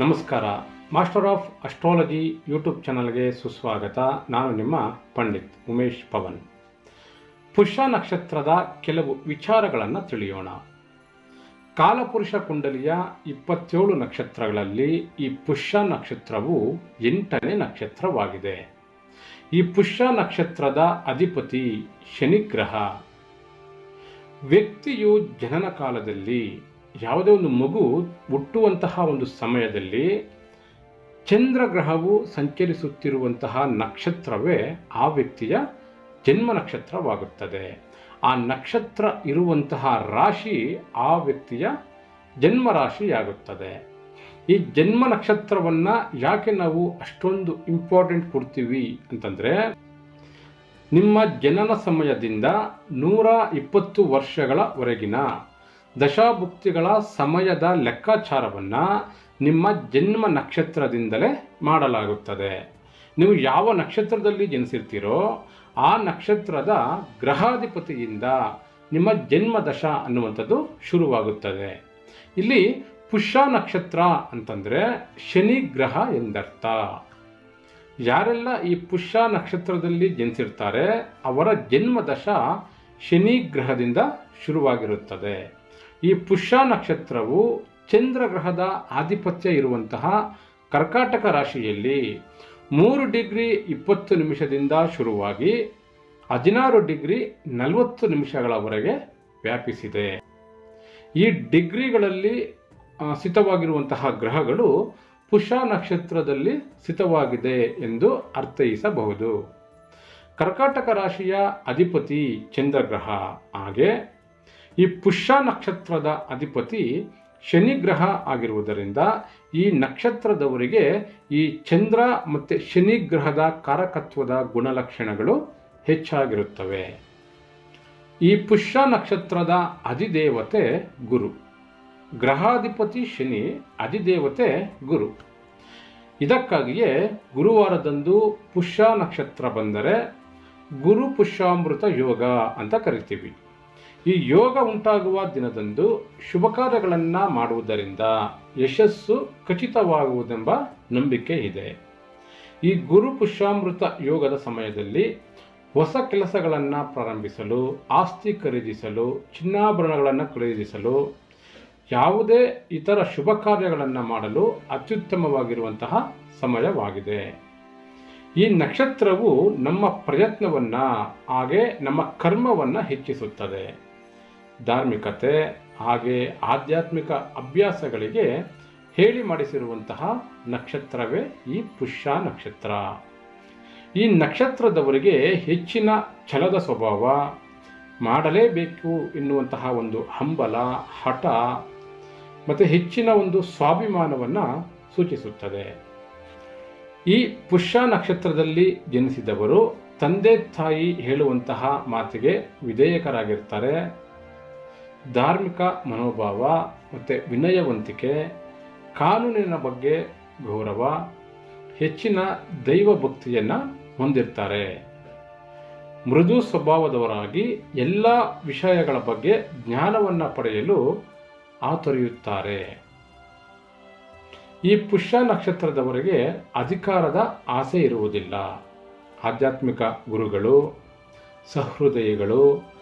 ನಮಸ್ಕಾರ. Master of astrology YouTube ಚಾನಲ್ಗೆ ಸುಸ್ವಾಗತ. ನಾನು ನಿಮ್ಮ ಪಂಡಿತ್ ಉಮೇಶ್ ಪವನ್. ಪುಷ್ಯ ನಕ್ಷತ್ರದ ಕೆಲವು ವಿಚಾರಗಳನ್ನು ತಿಳಿಯೋಣ. ಕಾಲಪುರುಷ ಕುಂಡಲಿಯ ಇಪ್ಪತ್ತೇಳು ನಕ್ಷತ್ರಗಳಲ್ಲಿ ಈ ಪುಷ್ಯ ನಕ್ಷತ್ರವು ಎಂಟನೇ ನಕ್ಷತ್ರವಾಗಿದೆ. ಈ ಪುಷ್ಯ ನಕ್ಷತ್ರದ ಅಧಿಪತಿ ಶನಿಗ್ರಹ. ವ್ಯಕ್ತಿಯು ಜನನ ಕಾಲದಲ್ಲಿ ಯಾವುದೇ ಒಂದು ಮಗು ಹುಟ್ಟುವಂತಹ ಒಂದು ಸಮಯದಲ್ಲಿ ಚಂದ್ರಗ್ರಹವು ಸಂಚರಿಸುತ್ತಿರುವಂತಹ ನಕ್ಷತ್ರವೇ ಆ ವ್ಯಕ್ತಿಯ ಜನ್ಮ ನಕ್ಷತ್ರವಾಗುತ್ತದೆ. ಆ ನಕ್ಷತ್ರ ಇರುವಂತಹ ರಾಶಿ ಆ ವ್ಯಕ್ತಿಯ ಜನ್ಮ ರಾಶಿಯಾಗುತ್ತದೆ. ಈ ಜನ್ಮ ನಕ್ಷತ್ರವನ್ನು ಯಾಕೆ ನಾವು ಅಷ್ಟೊಂದು ಇಂಪಾರ್ಟೆಂಟ್ ಕೊಡ್ತೀವಿ ಅಂತಂದರೆ, ನಿಮ್ಮ ಜನನ ಸಮಯದಿಂದ ನೂರ ಇಪ್ಪತ್ತು ವರ್ಷಗಳವರೆಗಿನ ದಶಾಭುಕ್ತಿಗಳ ಸಮಯದ ಲೆಕ್ಕಾಚಾರವನ್ನು ನಿಮ್ಮ ಜನ್ಮ ನಕ್ಷತ್ರದಿಂದಲೇ ಮಾಡಲಾಗುತ್ತದೆ. ನೀವು ಯಾವ ನಕ್ಷತ್ರದಲ್ಲಿ ಜನಿಸಿರ್ತೀರೋ ಆ ನಕ್ಷತ್ರದ ಗ್ರಹಾಧಿಪತಿಯಿಂದ ನಿಮ್ಮ ಜನ್ಮ ದಶ ಅನ್ನುವಂಥದ್ದು ಶುರುವಾಗುತ್ತದೆ. ಇಲ್ಲಿ ಪುಷ್ಯ ನಕ್ಷತ್ರ ಅಂತಂದರೆ ಶನಿ ಗ್ರಹ ಎಂದರ್ಥ. ಯಾರೆಲ್ಲ ಈ ಪುಷ್ಯ ನಕ್ಷತ್ರದಲ್ಲಿ ಜನಿಸಿರ್ತಾರೆ ಅವರ ಜನ್ಮ ದಶ ಶನಿ ಗ್ರಹದಿಂದ ಶುರುವಾಗಿರುತ್ತದೆ. ಈ ಪುಷ್ಯ ನಕ್ಷತ್ರವು ಚಂದ್ರಗ್ರಹದ ಆಧಿಪತ್ಯ ಇರುವಂತಹ ಕರ್ಕಾಟಕ ರಾಶಿಯಲ್ಲಿ ಮೂರು ಡಿಗ್ರಿ ಇಪ್ಪತ್ತು ನಿಮಿಷದಿಂದ ಶುರುವಾಗಿ ಹದಿನಾರು ಡಿಗ್ರಿ ನಲವತ್ತು ನಿಮಿಷಗಳವರೆಗೆ ವ್ಯಾಪಿಸಿದೆ. ಈ ಡಿಗ್ರಿಗಳಲ್ಲಿ ಸ್ಥಿತವಾಗಿರುವಂತಹ ಗ್ರಹಗಳು ಪುಷ್ಯ ನಕ್ಷತ್ರದಲ್ಲಿ ಸ್ಥಿತವಾಗಿದೆ ಎಂದು ಅರ್ಥೈಸಬಹುದು. ಕರ್ಕಾಟಕ ರಾಶಿಯ ಅಧಿಪತಿ ಚಂದ್ರಗ್ರಹ. ಹಾಗೆ ಈ ಪುಷ್ಯ ನಕ್ಷತ್ರದ ಅಧಿಪತಿ ಶನಿಗ್ರಹ ಆಗಿರುವುದರಿಂದ ಈ ನಕ್ಷತ್ರದವರಿಗೆ ಈ ಚಂದ್ರ ಮತ್ತು ಶನಿಗ್ರಹದ ಕಾರಕತ್ವದ ಗುಣಲಕ್ಷಣಗಳು ಹೆಚ್ಚಾಗಿರುತ್ತವೆ. ಈ ಪುಷ್ಯ ನಕ್ಷತ್ರದ ಅಧಿದೇವತೆ ಗುರು. ಗ್ರಹಾಧಿಪತಿ ಶನಿ, ಅಧಿದೇವತೆ ಗುರು. ಇದಕ್ಕಾಗಿಯೇ ಗುರುವಾರದಂದು ಪುಷ್ಯ ನಕ್ಷತ್ರ ಬಂದರೆ ಗುರು ಪುಷ್ಯಾಮೃತ ಯೋಗ ಅಂತ ಕರಿತೀವಿ. ಈ ಯೋಗ ಉಂಟಾಗುವ ದಿನದಂದು ಶುಭ ಕಾರ್ಯಗಳನ್ನು ಮಾಡುವುದರಿಂದ ಯಶಸ್ಸು ಖಚಿತವಾಗುವುದೆಂಬ ನಂಬಿಕೆ ಇದೆ. ಈ ಗುರು ಪುಷ್ಯಾಮೃತ ಯೋಗದ ಸಮಯದಲ್ಲಿ ಹೊಸ ಕೆಲಸಗಳನ್ನು ಪ್ರಾರಂಭಿಸಲು, ಆಸ್ತಿ ಖರೀದಿಸಲು, ಚಿನ್ನಾಭರಣಗಳನ್ನು ಖರೀದಿಸಲು, ಯಾವುದೇ ಇತರ ಶುಭ ಕಾರ್ಯಗಳನ್ನು ಮಾಡಲು ಅತ್ಯುತ್ತಮವಾಗಿರುವಂತಹ ಸಮಯವಾಗಿದೆ. ಈ ನಕ್ಷತ್ರವು ನಮ್ಮ ಪ್ರಯತ್ನವನ್ನು, ಹಾಗೆ ನಮ್ಮ ಕರ್ಮವನ್ನು ಹೆಚ್ಚಿಸುತ್ತದೆ. ಧಾರ್ಮಿಕತೆ ಹಾಗೆ ಆಧ್ಯಾತ್ಮಿಕ ಅಭ್ಯಾಸಗಳಿಗೆ ಹೇಳಿ ಮಾಡಿಸಿರುವಂತಹ ನಕ್ಷತ್ರವೇ ಈ ಪುಷ್ಯ ನಕ್ಷತ್ರ. ಈ ನಕ್ಷತ್ರದವರಿಗೆ ಹೆಚ್ಚಿನ ಛಲದ ಸ್ವಭಾವ, ಮಾಡಲೇಬೇಕು ಎನ್ನುವಂತಹ ಒಂದು ಹಂಬಲ, ಹಠ, ಮತ್ತು ಹೆಚ್ಚಿನ ಒಂದು ಸ್ವಾಭಿಮಾನವನ್ನು ಸೂಚಿಸುತ್ತದೆ. ಈ ಪುಷ್ಯ ನಕ್ಷತ್ರದಲ್ಲಿ ಜನಿಸಿದವರು ತಂದೆ ತಾಯಿ ಹೇಳುವಂತಹ ಮಾತಿಗೆ ವಿಧೇಯಕರಾಗಿರ್ತಾರೆ. ಧಾರ್ಮಿಕ ಮನೋಭಾವ ಮತ್ತು ವಿನಯವಂತಿಕೆ, ಕಾನೂನಿನ ಬಗ್ಗೆ ಗೌರವ, ಹೆಚ್ಚಿನ ದೈವ ಭಕ್ತಿಯನ್ನು ಹೊಂದಿರ್ತಾರೆ. ಮೃದು ಸ್ವಭಾವದವರಾಗಿ ಎಲ್ಲ ವಿಷಯಗಳ ಬಗ್ಗೆ ಜ್ಞಾನವನ್ನು ಪಡೆಯಲು ಆತೊರೆಯುತ್ತಾರೆ. ಈ ಪುಷ್ಯ ನಕ್ಷತ್ರದವರಿಗೆ ಅಧಿಕಾರದ ಆಸೆ ಇರುವುದಿಲ್ಲ. ಆಧ್ಯಾತ್ಮಿಕ ಗುರುಗಳು, ಸಹೃದಯಿಗಳು,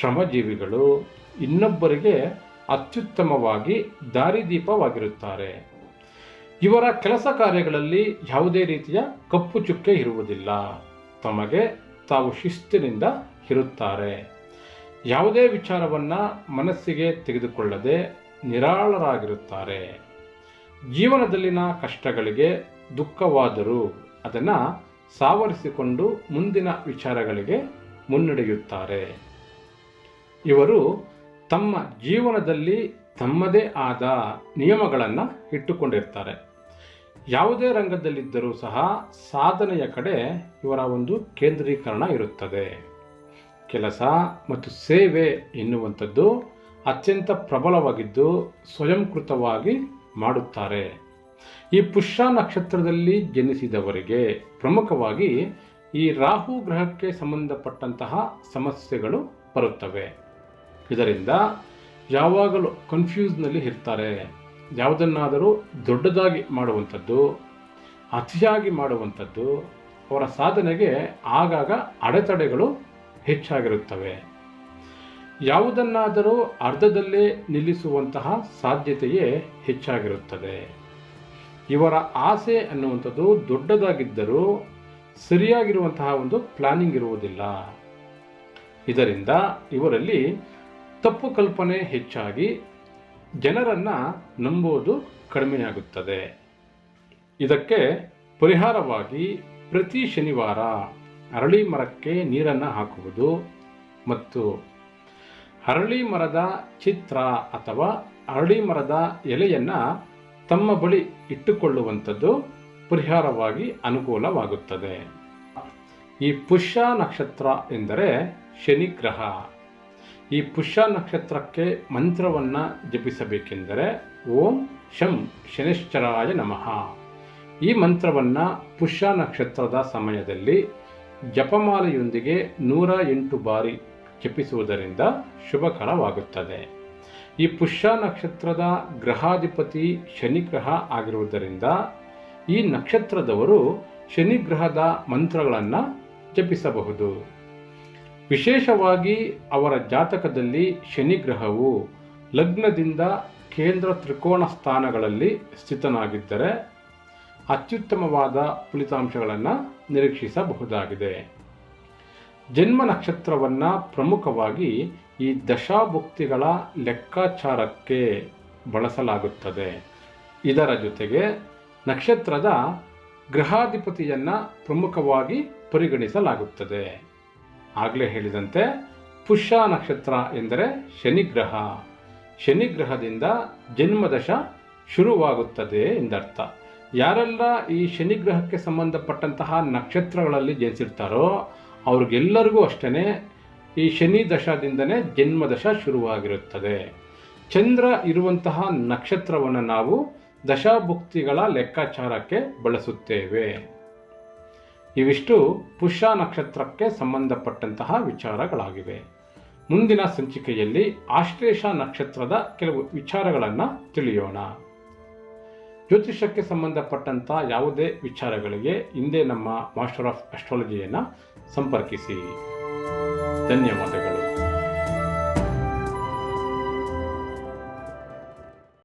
ಶ್ರಮಜೀವಿಗಳು ಇನ್ನೊಬ್ಬರಿಗೆ ಅತ್ಯುತ್ತಮವಾಗಿ ದಾರಿದೀಪವಾಗಿರುತ್ತಾರೆ. ಇವರ ಕೆಲಸ ಕಾರ್ಯಗಳಲ್ಲಿ ಯಾವುದೇ ರೀತಿಯ ಕಪ್ಪು ಚುಕ್ಕೆ ಇರುವುದಿಲ್ಲ. ತಮಗೆ ತಾವು ಶಿಸ್ತಿನಿಂದ ಇರುತ್ತಾರೆ. ಯಾವುದೇ ವಿಚಾರವನ್ನು ಮನಸ್ಸಿಗೆ ತೆಗೆದುಕೊಳ್ಳದೆ ನಿರಾಳರಾಗಿರುತ್ತಾರೆ. ಜೀವನದಲ್ಲಿನ ಕಷ್ಟಗಳಿಗೆ ದುಃಖವಾದರೂ ಅದನ್ನು ಸಾವರಿಸಿಕೊಂಡು ಮುಂದಿನ ವಿಚಾರಗಳಿಗೆ ಮುನ್ನಡೆಯುತ್ತಾರೆ. ಇವರು ತಮ್ಮ ಜೀವನದಲ್ಲಿ ತಮ್ಮದೇ ಆದ ನಿಯಮಗಳನ್ನು ಇಟ್ಟುಕೊಂಡಿರ್ತಾರೆ. ಯಾವುದೇ ರಂಗದಲ್ಲಿದ್ದರೂ ಸಹ ಸಾಧನೆಯ ಕಡೆ ಇವರ ಒಂದು ಕೇಂದ್ರೀಕರಣ ಇರುತ್ತದೆ. ಕೆಲಸ ಮತ್ತು ಸೇವೆ ಎನ್ನುವಂಥದ್ದು ಅತ್ಯಂತ ಪ್ರಬಲವಾಗಿದ್ದು ಸ್ವಯಂಕೃತವಾಗಿ ಮಾಡುತ್ತಾರೆ. ಈ ಪುಷ್ಯ ನಕ್ಷತ್ರದಲ್ಲಿ ಜನಿಸಿದವರಿಗೆ ಪ್ರಮುಖವಾಗಿ ಈ ರಾಹು ಗ್ರಹಕ್ಕೆ ಸಂಬಂಧಪಟ್ಟಂತಹ ಸಮಸ್ಯೆಗಳು ಬರುತ್ತವೆ. ಇದರಿಂದ ಯಾವಾಗಲೂ ಕನ್ಫ್ಯೂಸ್ನಲ್ಲಿ ಇರ್ತಾರೆ. ಯಾವುದನ್ನಾದರೂ ದೊಡ್ಡದಾಗಿ ಮಾಡುವಂಥದ್ದು, ಅತಿಯಾಗಿ ಮಾಡುವಂಥದ್ದು, ಅವರ ಸಾಧನೆಗೆ ಆಗಾಗ ಅಡೆತಡೆಗಳು ಹೆಚ್ಚಾಗಿರುತ್ತವೆ. ಯಾವುದನ್ನಾದರೂ ಅರ್ಧದಲ್ಲೇ ನಿಲ್ಲಿಸುವಂತಹ ಸಾಧ್ಯತೆಯೇ ಹೆಚ್ಚಾಗಿರುತ್ತದೆ. ಇವರ ಆಸೆ ಅನ್ನುವಂಥದ್ದು ದೊಡ್ಡದಾಗಿದ್ದರೂ ಸರಿಯಾಗಿರುವಂತಹ ಒಂದು ಪ್ಲಾನಿಂಗ್ ಇರುವುದಿಲ್ಲ. ಇದರಿಂದ ಇವರಲ್ಲಿ ತಪ್ಪು ಕಲ್ಪನೆ ಹೆಚ್ಚಾಗಿ ಜನರನ್ನು ನಂಬುವುದು ಕಡಿಮೆಯಾಗುತ್ತದೆ ಇದಕ್ಕೆ ಪರಿಹಾರವಾಗಿ ಪ್ರತಿ ಶನಿವಾರ ಅರಳಿ ಮರಕ್ಕೆ ನೀರನ್ನು ಹಾಕುವುದು ಮತ್ತು ಅರಳಿ ಮರದ ಚಿತ್ರ ಅಥವಾ ಅರಳಿ ಮರದ ಎಲೆಯನ್ನು ತಮ್ಮ ಬಳಿ ಇಟ್ಟುಕೊಳ್ಳುವಂಥದ್ದು ಪರಿಹಾರವಾಗಿ ಅನುಕೂಲವಾಗುತ್ತದೆ. ಈ ಪುಷ್ಯ ನಕ್ಷತ್ರ ಎಂದರೆ ಶನಿಗ್ರಹ. ಈ ಪುಷ್ಯ ನಕ್ಷತ್ರಕ್ಕೆ ಮಂತ್ರವನ್ನು ಜಪಿಸಬೇಕೆಂದರೆ ಓಂ ಶಂ ಶನಿಶ್ಚರಾಯ ನಮಃ. ಈ ಮಂತ್ರವನ್ನು ಪುಷ್ಯ ನಕ್ಷತ್ರದ ಸಮಯದಲ್ಲಿ ಜಪಮಾಲೆಯೊಂದಿಗೆ ನೂರ ಎಂಟು ಬಾರಿ ಜಪಿಸುವುದರಿಂದ ಶುಭಕರವಾಗುತ್ತದೆ ಈ ಪುಷ್ಯ ನಕ್ಷತ್ರದ ಗ್ರಹಾಧಿಪತಿ ಶನಿಗ್ರಹ ಆಗಿರುವುದರಿಂದ ಈ ನಕ್ಷತ್ರದವರು ಶನಿಗ್ರಹದ ಮಂತ್ರಗಳನ್ನು ಜಪಿಸಬಹುದು. ವಿಶೇಷವಾಗಿ ಅವರ ಜಾತಕದಲ್ಲಿ ಶನಿ ಗ್ರಹವು ಲಗ್ನದಿಂದ ಕೇಂದ್ರ ತ್ರಿಕೋಣ ಸ್ಥಾನಗಳಲ್ಲಿ ಸ್ಥಿತನಾಗಿದ್ದರೆ ಅತ್ಯುತ್ತಮವಾದ ಫಲಿತಾಂಶಗಳನ್ನು ನಿರೀಕ್ಷಿಸಬಹುದಾಗಿದೆ. ಜನ್ಮ ನಕ್ಷತ್ರವನ್ನು ಪ್ರಮುಖವಾಗಿ ಈ ದಶಾಭುಕ್ತಿಗಳ ಲೆಕ್ಕಾಚಾರಕ್ಕೆ ಬಳಸಲಾಗುತ್ತದೆ. ಇದರ ಜೊತೆಗೆ ನಕ್ಷತ್ರದ ಗ್ರಹಾಧಿಪತಿಯನ್ನು ಪ್ರಮುಖವಾಗಿ ಪರಿಗಣಿಸಲಾಗುತ್ತದೆ. ಆಗಲೇ ಹೇಳಿದಂತೆ ಪುಷ್ಯ ನಕ್ಷತ್ರ ಎಂದರೆ ಶನಿಗ್ರಹ. ಶನಿಗ್ರಹದಿಂದ ಜನ್ಮದಶ ಶುರುವಾಗುತ್ತದೆ ಎಂದರ್ಥ. ಯಾರೆಲ್ಲ ಈ ಶನಿಗ್ರಹಕ್ಕೆ ಸಂಬಂಧಪಟ್ಟಂತಹ ನಕ್ಷತ್ರಗಳಲ್ಲಿ ಜನಿಸಿರ್ತಾರೋ ಅವ್ರಿಗೆಲ್ಲರಿಗೂ ಅಷ್ಟೇ ಈ ಶನಿ ದಶದಿಂದನೇ ಜನ್ಮದಶ ಶುರುವಾಗಿರುತ್ತದೆ. ಚಂದ್ರ ಇರುವಂತಹ ನಕ್ಷತ್ರವನ್ನು ನಾವು ದಶಾಭುಕ್ತಿಗಳ ಲೆಕ್ಕಾಚಾರಕ್ಕೆ ಬಳಸುತ್ತೇವೆ. ಇವಿಷ್ಟು ಪುಷ್ಯ ನಕ್ಷತ್ರಕ್ಕೆ ಸಂಬಂಧಪಟ್ಟಂತಹ ವಿಚಾರಗಳಾಗಿವೆ. ಮುಂದಿನ ಸಂಚಿಕೆಯಲ್ಲಿ ಆಶ್ಲೇಷ ನಕ್ಷತ್ರದ ಕೆಲವು ವಿಚಾರಗಳನ್ನು ತಿಳಿಯೋಣ. ಜ್ಯೋತಿಷಕ್ಕೆ ಸಂಬಂಧಪಟ್ಟಂಥ ಯಾವುದೇ ವಿಚಾರಗಳಿಗೆ ಹಿಂದೆ ನಮ್ಮ ಮಾಸ್ಟರ್ ಆಫ್ ಅಸ್ಟ್ರಾಲಜಿಯನ್ನು ಸಂಪರ್ಕಿಸಿ. ಧನ್ಯವಾದಗಳು.